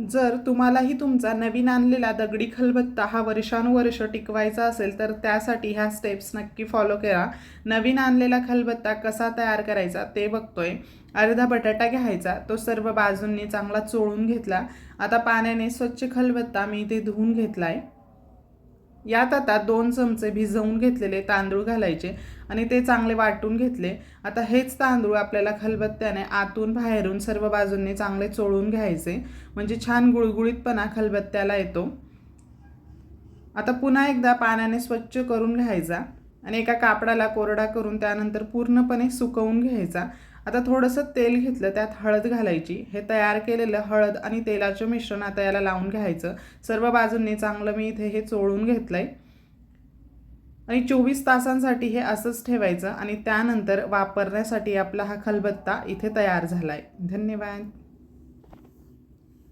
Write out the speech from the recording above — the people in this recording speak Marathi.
जर तुम्हालाही तुमचा नवीन आणलेला दगडी खलबत्ता हा वर्षानुवर्ष टिकवायचा असेल तर त्यासाठी ह्या स्टेप्स नक्की फॉलो करा. नवीन आणलेला खलबत्ता कसा तयार करायचा ते बघतोय. अर्धा बटाटा घ्यायचा तो सर्व बाजूंनी चांगला चोळून घेतला. आता पाण्याने स्वच्छ खलबत्ता मी इथे धुवून घेतला आहे यात आता दोन चमचे भिजवून घेतलेले तांदूळ घालायचे आणि ते चांगले वाटून घेतले. आता हेच तांदूळ आपल्याला खलबत्त्याने आतून बाहेरून सर्व बाजूंनी चांगले चोळून घ्यायचे. म्हणजे छान गुळगुळीतपणा खलबत्त्याला येतो. आता पुन्हा एकदा पाण्याने स्वच्छ करून घ्यायचा आणि एका कापडाला कोरडा करून त्यानंतर पूर्णपणे सुकवून घ्यायचा. आता थोडंसं तेल घेतलं त्यात हळद घालायची. हे तयार केलेलं हळद आणि तेलाचं मिश्रण आता याला लावून घ्यायचं. सर्व बाजूंनी चांगलं मी इथे हे चोळून घेतलं आहे आणि चोवीस तासांसाठी हे असंच ठेवायचं आणि त्यानंतर वापरण्यासाठी आपला हा खलबत्ता इथे तयार झाला आहे धन्यवाद.